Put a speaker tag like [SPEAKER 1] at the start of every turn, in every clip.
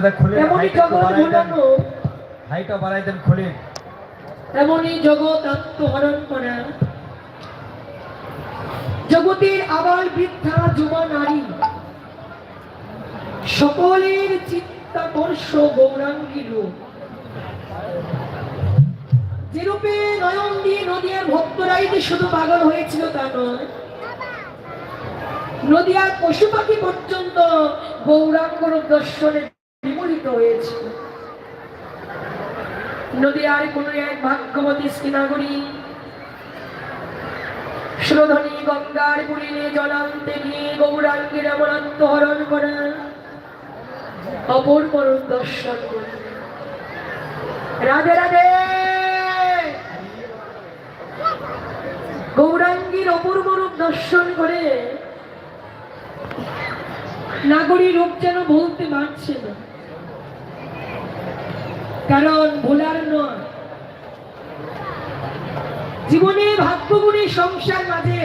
[SPEAKER 1] দেখ খুলে
[SPEAKER 2] এমনই জগৎ ভুলানো
[SPEAKER 1] হাইটা বাড়াই দেন খুলে।
[SPEAKER 2] এমনই জগৎ আত্মহরণ করা। জগতের আবার বৃদ্ধা যুবা নারী। সকলের চিত্তাকর্ষ গৌরাঙ্গী রূপ যেরূপে নয়ন দিয়ে নদিয়ার ভক্তরাই যে শুধু পাগল হয়েছিল তা নয় নদিয়ার পশু পাখি পর্যন্ত গৌরাঙ্গ রূপ বিমোহিত হয়েছিল নদীয়ার কোন এক ভাগ্যবতী শ্রীনাগরী সুরধনী গঙ্গার পুরিলে জলান্তে গিয়ে গৌরাঙ্গের এমন আত্মহরণ করা অপর পরম দর্শন করে। রাধে রাধে! গৌরাঙ্গীর অপূর্ব রূপ দর্শন করে নাগরী রূপ যেন বলতে পারছে না। কারণ ভোলার নয়। জীবনে ভাগ্যগুণী সংসার মাঝে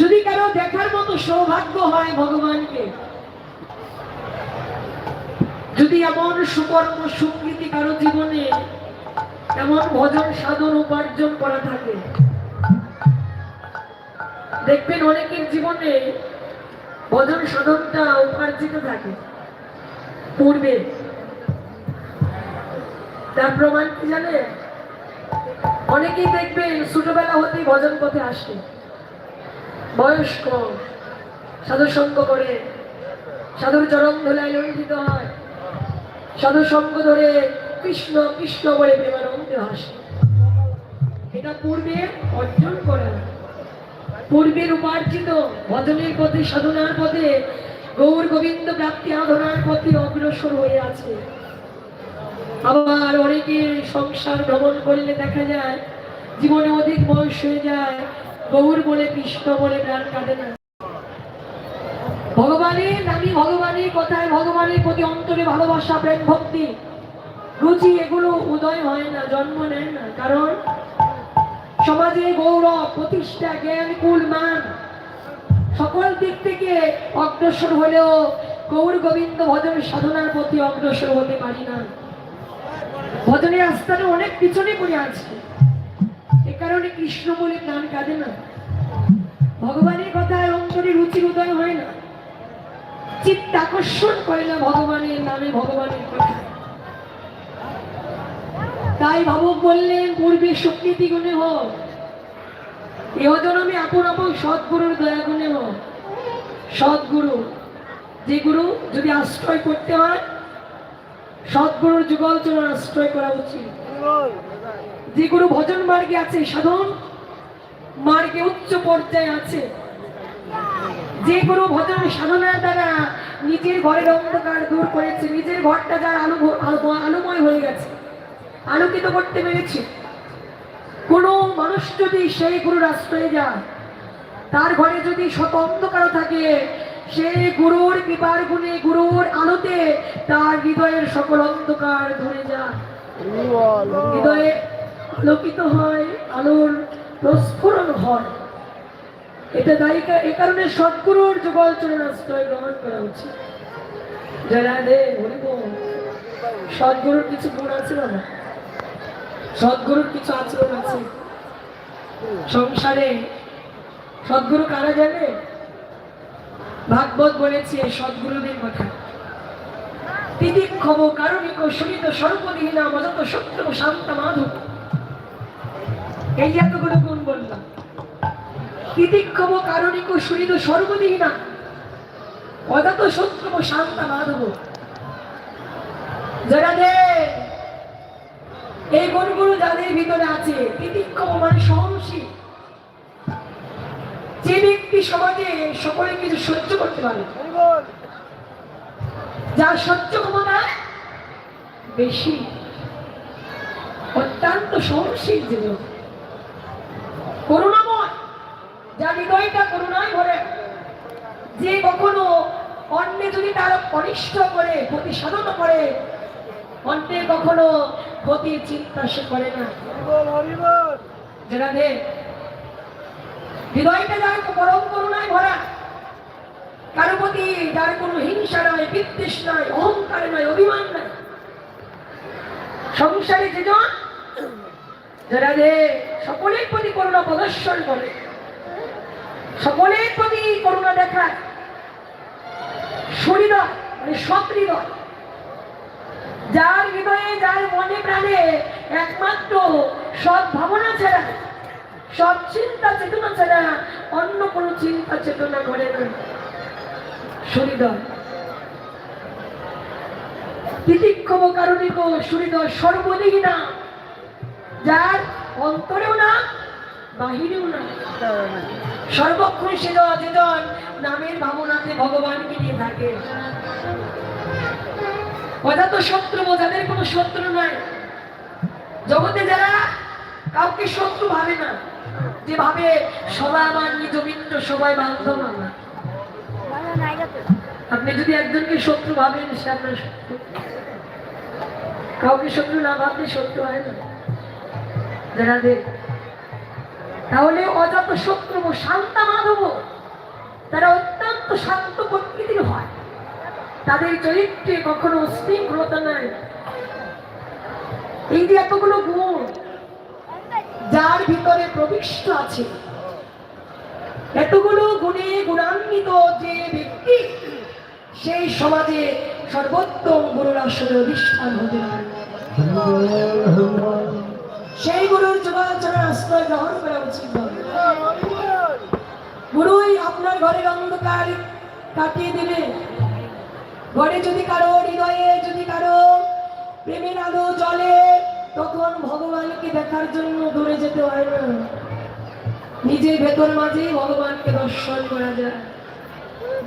[SPEAKER 2] যদি কারও দেখার মতো সৌভাগ্য হয় ভগবানকে, যদি এমন সুকর্ম সুকৃতি কারও জীবনে এমন ভজন সাধন উপার্জন করা থাকে, দেখবেন অনেকের জীবনে ভজন সাধনটা উপার্জিত থাকে। পূর্বে তার প্রমাণ কি জানে? অনেকেই দেখবেন ছোটবেলা হতেই ভজন পথে আসে। বয়স্ক সাধু সঙ্গ করে, সাধুর চরম ধুলায় লঙ্ঘিত হয়। সাধু সঙ্গ ধরে কৃষ্ণ কৃষ্ণ বলে প্রেমানন্দে হাসে। এটা পূর্বে অর্জন করা। পূর্বের উপার্জিত ভজনের পথে, সাধনার পথে গৌর গোবিন্দ প্রাপ্তি আধনার পথে অগ্রসর হয়ে আছে। আবার অনেকে সংসার ভ্রমণ করলে দেখা যায়, জীবনে অধিক বয়স হয়ে যায়, গৌর বলে, কৃষ্ণ বলে প্রাণ কাঁদে না। ভগবানের নামই ভগবানের কথায় ভগবানের প্রতি অন্তরে ভালোবাসা, প্রেম, ভক্তি। রুচি, এগুলো উদয় হয় না, জন্ম নেয় না। কারণ সমাজে গৌরব, প্রতিষ্ঠা, জ্ঞান, কুল, মান সকল দিক থেকে অগ্রসর হলেও গৌর গোবিন্দ ভজন সাধনার প্রতি অগ্রসর হতে পারি না। ভজনের আস্থানে অনেক পিছনে পড়ে আছে। এ কারণে কৃষ্ণ বলে প্রাণ কাঁদে না। ভগবানের কথায় অন্তরে রুচির উদয় হয় না। চিত্ত আকর্ষণ করে না ভগবানের নামে ভগবানের কথা তাই ভাবক বললেন পূর্বে শক্তি গুণে হোক ইহজনমে আপন আপন গুণে হোক সৎগুরু যে গুরু যদি আশ্রয় করতে হয় সৎগুরুর যুগল চরণ আশ্রয় করা উচিত। যে গুরু ভজন মার্গে আছে, সাধন মার্গে উচ্চ পর্যায়ে আছে। যে গুরু ভজন সাধনার দ্বারা নিজের ঘরের অন্ধকার দূর করেছে, নিজের ঘরটা যার আলো আলো- আলোময় হয়ে গেছে, আলোকিত করতে পেরেছে। যদি সেই গুরুর আশ্রয়ে যায় তার ঘরে যদি শত অন্ধকার থাকে, সেই গুরুর কৃপার গুণে, গুরুর আলোতে তার হৃদয়ের সকল অন্ধকার ধরে যায় হৃদয়ে আলোকিত হয়, আলোর প্রস্ফুরণ হয়। এটা দায়িকা এ কারণে সদ্গুরুর যুগল চরণ আশ্রয় গ্রহণ করা উচিত। জয়া দে হরিব সদ্গুরুর কিছু গুণ আছে না? সদ্গুরুর কিছু আচরণ আছে? সংসারে সদ্গুরু কারা জানে? ভাগবত বলেছে, সদ্গুরুদের কথা। তিতিক্ষম কারণিক সুনিত সর্বদিহীনা মজত সত্য শান্ত মাধব। এই এতগুলো গুণ বললাম। তিতিক্ষম কারণিক সুনিত সর্বদিহীনা অজাত শত্রু শান্ত মাধব। যারা দে এই গুণগুলো যাদের ভিতরে আছে তিতিক্ষম মানে সহনশীল। যে ব্যক্তি সমাজে সকলে কিছু সহ্য করতে পারে, যার সহ্য ক্ষমতা বেশি, অত্যন্ত সহনশীল জীবন করুণাময়, যার হৃদয়টা করুণায় ভরে, যে কখনো অন্যে যদি তার অনিষ্ট করে ক্ষতি সাধন করে অন্যের কখনো ক্ষতির চিন্তা সে করে না। যেটা হৃদয়টা যার পরম করুণায় ভরা কারও প্রতি যার কোনো হিংসা নয় বিদ্বেষ নয় অহংকার নয় অভিমান নয় সংসারে যেজন যারা যে সকলের প্রতি করুণা প্রদর্শন করে সকলের প্রতি করুণা দেখায় শরীর মানে সৎহৃদয় যার হৃদয়ে, যার মনে প্রাণে একমাত্র সৎ ভাবনা ছাড়া, সৎ চিন্তা চেতনা ছাড়া অন্য কোনো চিন্তা চেতনা করে না সহৃদয় তিতিক্ষম কারণিক সূর্য সর্বদিক না যার অন্তরেও না, বাহিরেও না। সর্বক্ষণ সে যেজন নামের ভাবনাতে ভগবানকে নিয়ে থাকে। অজাত শত্রু যাদের কোনো শত্রু নাই জগতে যারা কাউকে শত্রু ভাবে না, যে ভাবে সবাই আমার নিজ মিত্র, সবাই বান্ধব আমার। আপনি যদি একজনকে শত্রু ভাবেন, সে আপনার শত্রু। কাউকে শত্রু না ভাবলে শত্রু হয় না। যারা তাহলে অজাত শত্রু শান্তা মাধব তারা অত্যন্ত শান্ত প্রকৃতির হয়। তাদের চরিত্রে কখনো শৃঙ্খলতা নাই। এই যে এতগুলো গুণ, যার ভিতরে প্রবিষ্ট আছে। এতগুলো গুণে গুণান্বিত যে ব্যক্তি, সেই সমাজে সর্বোত্তম গুরুর আসলে অধিষ্ঠান হতে পারে। সেই গুরুর যোগাচরণ আশ্রয় গ্রহণ করা উচিত গুরুই আপনার ঘরের অন্ধকার কাটিয়ে দেবে। ঘরে যদি কারও হৃদয়ে যদি কারও প্রেমের আলো জ্বলে, তখন ভগবানকে দেখার জন্য দূরে যেতে হয় না। নিজের ভেতর মাঝেই ভগবানকে দর্শন করা যায়।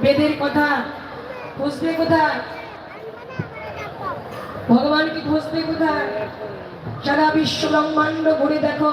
[SPEAKER 2] বেদের কথা খুঁজবে কোথায়? ভগবানকে খুঁজবে কোথায়? সারা বিশ্ব ব্রহ্মাণ্ড ঘুরে দেখো।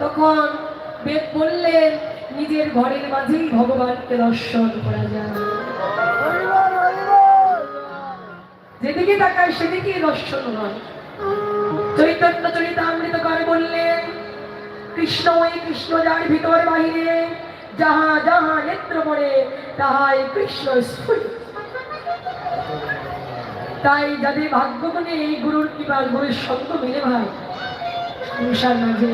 [SPEAKER 2] তখন বেদ বললেন, নিজের ঘরের মাঝেই ভগবানকে দর্শন করা যায়। যেদিকে তাকায় সেদিকে দর্শন হয়। চৈতন্য চরিতামৃত করে বললেন কৃষ্ণ ওই কৃষ্ণ যার ভিতর বাহিরে, যাহা যাহা নেত্র পড়ে, তাহাই কৃষ্ণ স্ফুট তাই যাদের ভাগ্য বলে এই গুরুর কৃপা গুরুর সঙ্গ মিলে ভাই, সংসার মাঝে